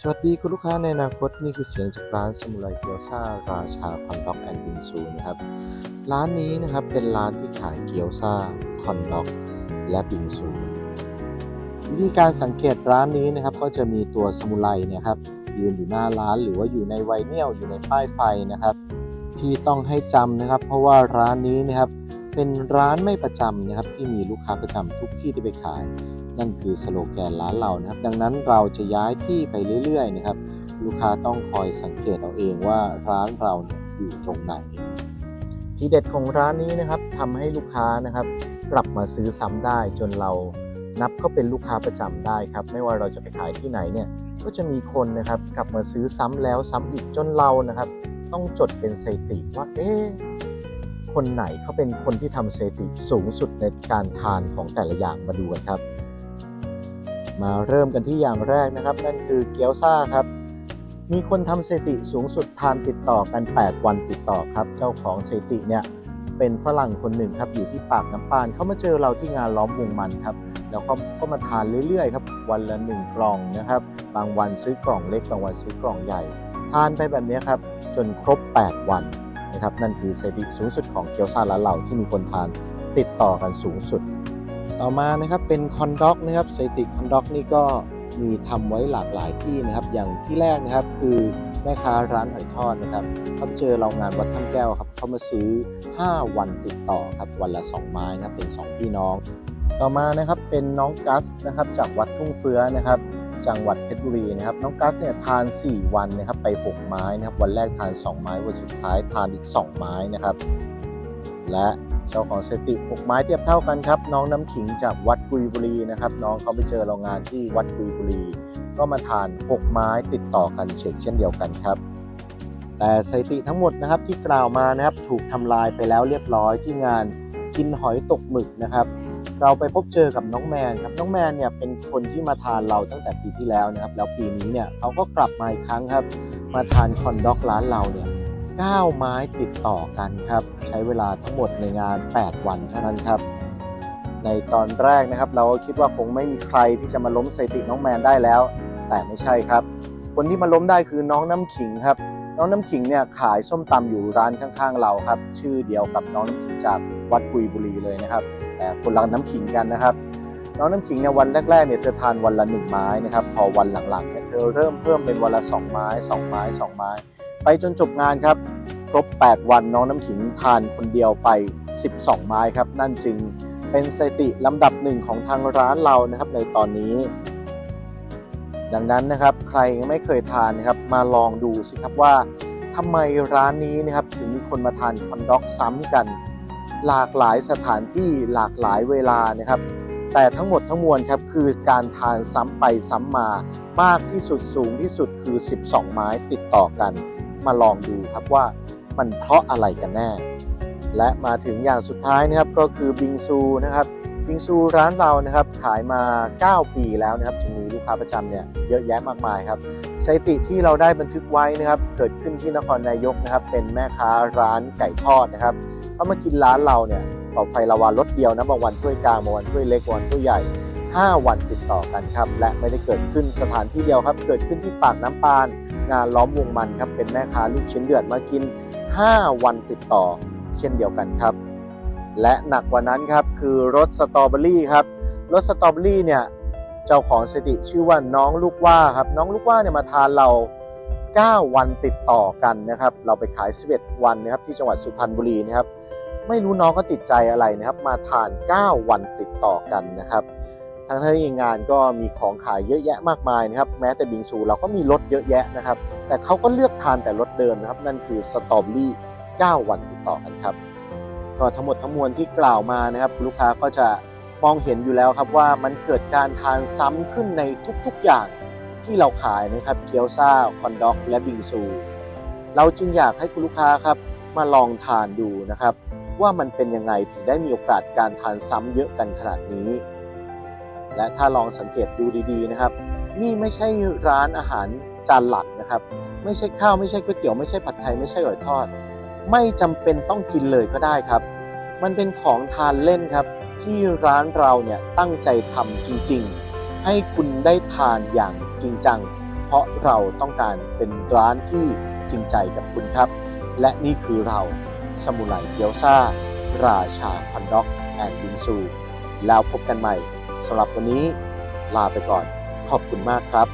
สวัสดีคุณลูกค้าในอนาคตนี่คือเสียงจากร้านสมุไรเกียวซาราชาคอนด็อกแอนด์บิงซูนะครับร้านนี้นะครับเป็นร้านที่ขายเกียวซาคอนด็อกและบิงซูวิธีการสังเกตร้านนี้นะครับก็จะมีตัวสมุไรเนี่ยครับยืนอยู่หน้าร้านหรือว่าอยู่ในไวเนียลอยู่ในป้ายไฟนะครับ ที่ต้องให้จำนะครับ เพราะว่าร้านนี้นะครับเป็นร้านไม่ประจำนะครับที่มีลูกค้าประจำทุกที่ที่ไปขาย นั่นคือสโลแกนร้านเรานะครับ ดังนั้นเราจะย้ายที่ไปเรื่อยๆนะครับลูกค้าต้องคอยสังเกตเอาเองว่าร้านเราเนี่ยอยู่ตรงไหน ทีเด็ดของร้านนี้นะครับทำให้ลูกค้านะครับกลับมาซื้อซ้ำได้จนเรานับก็เป็นลูกค้าประจำได้ครับ ไม่ว่าเราจะไปขายที่ไหนเนี่ยก็จะมีคนนะครับกลับมาซื้อซ้ำแล้วซ้ำอีกจนเรานะครับ ต้องจดเป็นสถิติว่าเอ๊ะคนไหนเขาเป็นคนที่ทำสถิติสูงสุดในการทานของแต่ละอย่างมาดูกันครับ มาเริ่มกันที่อย่างแรกนะครับ นั่นคือเกี๊ยวซ่าครับ มีคนทำสถิติสูงสุดทานติดต่อกัน 8 วันติดต่อครับ เจ้าของสถิติเนี่ยเป็นฝรั่งคนหนึ่งครับอยู่ที่ปากน้ำปานเขามาเจอเราที่งานล้อมวงมันครับ แล้วเขาก็มาทานเรื่อยๆครับวันละหนึ่งกล่องนะครับ บางวันซื้อกล่องเล็กบางวันซื้อกล่องใหญ่ ทานไปแบบนี้ครับจนครบ 8 วันนะครับนั่นคือสถิติสูงสุดของเกี๊ยวซ่าร้านเราที่มีคนทานติดต่อกันสูงสุด ต่อมานะครับเป็นคอนด็อกนะครับสถิติคอนด็อกนี่ก็มีทำไว้หลากหลายที่นะครับ อย่างที่แรกนะครับคือแม่ค้าร้านหอยทอดนะครับเขาเจอเรางานวัดถ้ำแก้วครับเขามาซื้อ 5 วันติดต่อครับวันละ 2 ไม้นะครับเป็น 2 พี่น้อง ต่อมานะครับเป็นน้องกัสนะครับจากวัดทุ่งเฟื้อนะครับจังหวัดเพชรบุรีนะครับน้องกัสเนี่ยทาน 4 วันนะครับไป 6 ไม้นะครับวันแรกทาน 2 ไม้วันสุดท้ายทานอีก 2 ไม้นะครับ และ เจ้าของสถิติ6ไม้เทียบเท่ากันครับ น้องน้ำขิงจากวัดกุยบุรีนะครับ น้องเขาไปเจอเรางานที่วัดกุยบุรี ก็มาทาน 6 ไม้ติดต่อกันเฉกเช่นเดียวกันครับ แต่สถิติทั้งหมดนะครับที่กล่าวมานะครับถูกทำลายไปแล้วเรียบร้อยที่งานกินหอยตกหมึกนะครับเราไปพบเจอกับน้องแมนครับน้องแมนเนี่ยเป็นคนที่มาทานเราตั้งแต่ปีที่แล้วนะครับ แล้วปีนี้เนี่ยเขาก็กลับมาอีกครั้งครับ มาทานคอนด็อกร้านเราเนี่ย 9 ไม้ติดต่อกันครับ ใช้เวลาทั้งหมดในงาน 8 วันเท่านั้นครับ ในตอนแรกนะครับ เราก็คิดว่าคงไม่มีใครที่จะมาล้มสถิติน้องแมนได้แล้ว แต่ไม่ใช่ครับ คนที่มาล้มได้คือน้องน้ำขิงครับ น้องน้ำขิงเนี่ยขายส้มตำอยู่ร้านข้างๆ เราครับ ชื่อเดียวกับน้องน้ำขิงจากวัดกุยบุรีเลยนะครับ แต่คนละน้ำขิงกันนะครับน้องน้ำขิงเนี่ยวันแรกๆเนี่ยเธอทานวันละหนึ่งไม้นะครับ พอวันหลังๆเนี่ยเธอเริ่มเพิ่มเป็นวันละสองไม้สองไม้สองไม้ ไปจนจบงานครับ ครบ 8 วันน้องน้ำขิงทานคนเดียวไป 12 ไม้ครับ นั่นจึงเป็นสถิติลำดับหนึ่งของทางร้านเรานะครับในตอนนี้ ดังนั้นนะครับใครยังไม่เคยทานนะครับมาลองดูสิครับว่าทำไมร้านนี้นะครับถึงมีคนมาทานคอนด็อกซ้ำกัน หลากหลายสถานที่หลากหลายเวลานะครับ แต่ทั้งหมดทั้งมวลครับคือการทานซ้ำไปซ้ำมามากที่สุดสูงที่สุดคือ 12 ไม้ติดต่อกัน มาลองดูครับว่ามันเพราะอะไรกันแน่ และมาถึงอย่างสุดท้ายนะครับก็คือบิงซูนะครับบิงซูร้านเรานะครับขายมา 9 ปีแล้วนะครับจึงมีลูกค้าประจำเนี่ยเยอะแยะมากมายครับสถิติที่เราได้บันทึกไว้นะครับ เกิดขึ้นที่นครนายกนะครับ เป็นแม่ค้าร้านไก่ทอดนะครับเขามากินร้านเราเนี่ยต่อไฟละวันรถเดียวนะบางวันถ้วยกลางบางวันถ้วยเล็กบางวันถ้วยใหญ่ 5 วันติดต่อกันครับ และไม่ได้เกิดขึ้นสถานที่เดียวครับ เกิดขึ้นที่ปากน้ำปาน งานล้อมวงมันครับเป็นแม่ค้าลูกชิ้นเดือดมากิน 5 วันติดต่อ เช่นเดียวกันครับ และหนักกว่านั้นครับคือรสสตรอเบอรี่ครับรสสตรอเบอรี่เนี่ยเจ้าของสถิติชื่อว่าน้องลูกว่าครับน้องลูกว่าเนี่ยมาทานเรา 9 วันติดต่อกันนะครับ เราไปขาย 11 วันนะครับที่จังหวัดสุพรรณบุรีนะครับไม่รู้น้องก็ติดใจอะไรนะครับ มาทาน 9 วันติดต่อกันนะครับ ทั้งที่งานก็มีของขายเยอะแยะมากมายนะครับ แม้แต่บิงซูเราก็มีรสเยอะแยะนะครับ แต่เขาก็เลือกทานแต่รสเดิมนะครับ นั่นคือสตรอเบอรี่ 9 วันติดต่อกันครับ ก็ทั้งหมดทั้งมวลที่กล่าวมานะครับลูกค้าก็จะมองเห็นอยู่แล้วครับว่ามันเกิดการทานซ้ำขึ้นในทุกๆอย่างที่เราขายนะครับเกี๊ยวซ่าคอนด็อก และบิงซู เราจึงอยากให้คุณลูกค้าครับมาลองทานดูนะครับ ว่ามันเป็นยังไงถึงได้มีโอกาสการทานซ้ำเยอะกันขนาดนี้ และถ้าลองสังเกตดูดีๆนะครับ นี่ไม่ใช่ร้านอาหารจานหลักนะครับ ไม่ใช่ข้าวไม่ใช่ก๋วยเตี๋ยวไม่ใช่ผัดไทยไม่ใช่หอยทอด ไม่จำเป็นต้องกินเลยก็ได้ครับ มันเป็นของทานเล่นครับ ที่ร้านเราเนี่ยตั้งใจทำจริง ๆ ให้คุณได้ทานอย่างจริงจัง เพราะเราต้องการเป็นร้านที่จริงใจกับคุณครับ และนี่คือเราสมุไรเกียวซาราชาคอนด็อกแอนด์บินซู แล้วพบกันใหม่ สำหรับวันนี้ลาไปก่อน ขอบคุณมากครับ